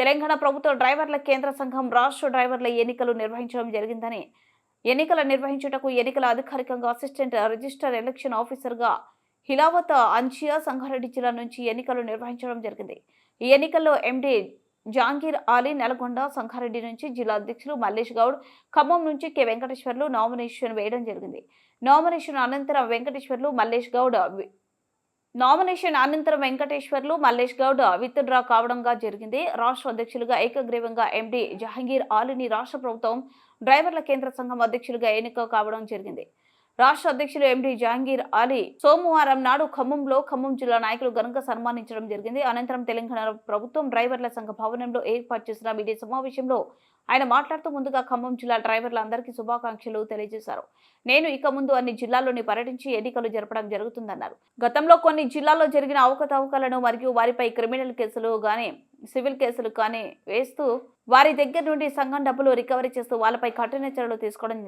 తెలంగాణ ప్రభుత్వ డ్రైవర్ల కేంద్ర సంఘం రాష్ట్ర డ్రైవర్ల ఎన్నికలు నిర్వహించడం జరిగిందని ఎన్నికల నిర్వహించుటకు ఎన్నికల అధికారికంగా అసిస్టెంట్ రిజిస్టర్ ఎలక్షన్ ఆఫీసర్గా హిలావత అంచియా సంగారెడ్డి జిల్లా నుంచి ఎన్నికలు నిర్వహించడం జరిగింది. ఈ ఎన్నికల్లో ఎండీ జాంగీర్ ఆలీ నల్గొండ సంగారెడ్డి నుంచి జిల్లా అధ్యక్షులు మల్లేష్ గౌడ్ ఖమ్మం నుంచి కె వెంకటేశ్వర్లు నామినేషన్ వేయడం జరిగింది. నామినేషన్ అనంతరం వెంకటేశ్వర్లు మల్లేష్ గౌడ్ నామినేషన్ అనంతరం వెంకటేశ్వర్లు మల్లేష్ గౌడ్ విత్డ్రా కావడంగా జరిగింది. రాష్ట్ర అధ్యక్షులుగా ఏకగ్రీవంగా ఎండి జహంగీర్ ఆలిని రాష్ట్ర ప్రభుత్వం డ్రైవర్ల కేంద్ర సంఘం అధ్యక్షులుగా ఎన్నిక కావడం జరిగింది. రాష్ట్ర అధ్యక్షులు ఎండి జహంగీర్ అలీ సోమవారం నాడు ఖమ్మంలో ఖమ్మం జిల్లా నాయకులు ఘనంగా సన్మానించడం జరిగింది. అనంతరం తెలంగాణ ప్రభుత్వం డ్రైవర్ల సంఘ భవనంలో ఏర్పాటు చేసిన మీడియా సమావేశంలో ఆయన మాట్లాడుతూ ముందుగా ఖమ్మం జిల్లా డ్రైవర్లందరికీ శుభాకాంక్షలు తెలియజేశారు. నేను ఇక ముందు అన్ని జిల్లాల్లోని పర్యటించి ఎన్నికలు జరపడం జరుగుతుందన్నారు. గతంలో కొన్ని జిల్లాల్లో జరిగిన అవకతవకలను మరియు వారిపై క్రిమినల్ కేసులు కానీ సివిల్ కేసులు కానీ వేస్తూ వారి దగ్గర నుండి సంఘం డబ్బులు రికవరీ చేస్తూ వాళ్ళపై కఠిన చర్యలు తీసుకోవడం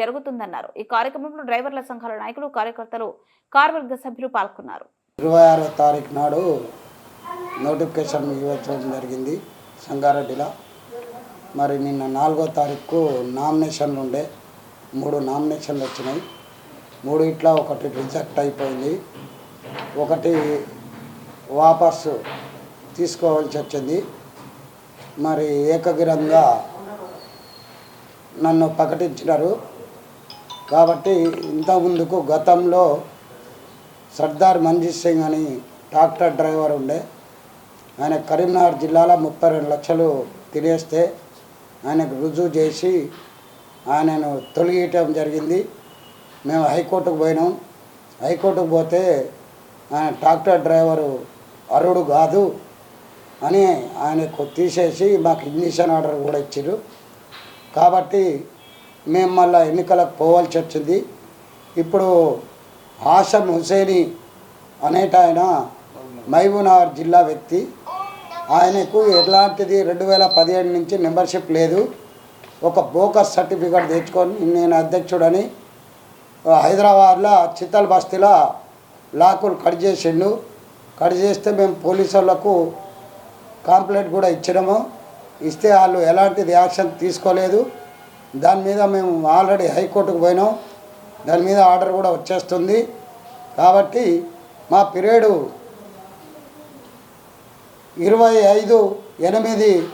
జరుగుతుందన్నారు. ఈ కార్యక్రమంలో డ్రైవర్ల సంఘాల నాయకులు కార్యకర్తలు కార్వర్గ సభ్యులు పాల్గొన్నారు. ఇరవై ఆరో తారీఖు నాడు నోటిఫికేషన్ ఇవ్వడం జరిగింది సంగారెడ్డిలో. మరి నిన్న నాలుగో తారీఖు నామినేషన్లు ఉండే మూడు నామినేషన్లు వచ్చినాయి. మూడు ఇట్లా ఒకటి రిజెక్ట్ అయిపోయింది. ఒకటి వాపసు తీసుకోవాల్సి వచ్చింది. మరి ఏకగ్రంగా నన్ను ప్రకటించినారు. కాబట్టి ఇంతకుముందుకు గతంలో సర్దార్ మంజీత్ సింగ్ అని ట్రాక్టర్ డ్రైవర్ ఉండే. ఆయన కరీంనగర్ జిల్లాలో ముప్పై రెండు లక్షలు తినేస్తే ఆయనకు రుజువు చేసి ఆయనను తొలగియటం జరిగింది. మేము హైకోర్టుకు పోయినాం. హైకోర్టుకు పోతే ఆయన ట్రాక్టర్ డ్రైవరు అరుడు కాదు అని ఆయనకు తీసేసి మాకు ఇగ్నిషన్ ఆర్డర్ కూడా ఇచ్చారు కాబట్టి మేము మళ్ళీ ఎన్నికలకు పోవాల్సి వచ్చింది. ఇప్పుడు హాషం హుసేని అనేట ఆయన మహబూబ్నగర్ జిల్లా వ్యక్తి. ఆయనకు ఎలాంటిది రెండు వేల పదిహేడు నుంచి మెంబర్షిప్ లేదు. ఒక బోకస్ సర్టిఫికేట్ తెచ్చుకొని నేను అధ్యక్షుడని హైదరాబాద్లో చిత్తల్ బస్తీలో లాకులు కట్ చేసిండు. కట్ చేస్తే మేము పోలీసు వాళ్ళకు కంప్లైంట్ కూడా ఇచ్చినాము. ఇస్తే వాళ్ళు ఎలాంటిది యాక్షన్ తీసుకోలేదు. దాని మీద మేము ఆల్రెడీ హైకోర్టుకు పోయినాం. దాని మీద ఆర్డర్ కూడా వచ్చేస్తుంది. కాబట్టి మా పీరియడు ఇరవై ఐదు ఎనిమిది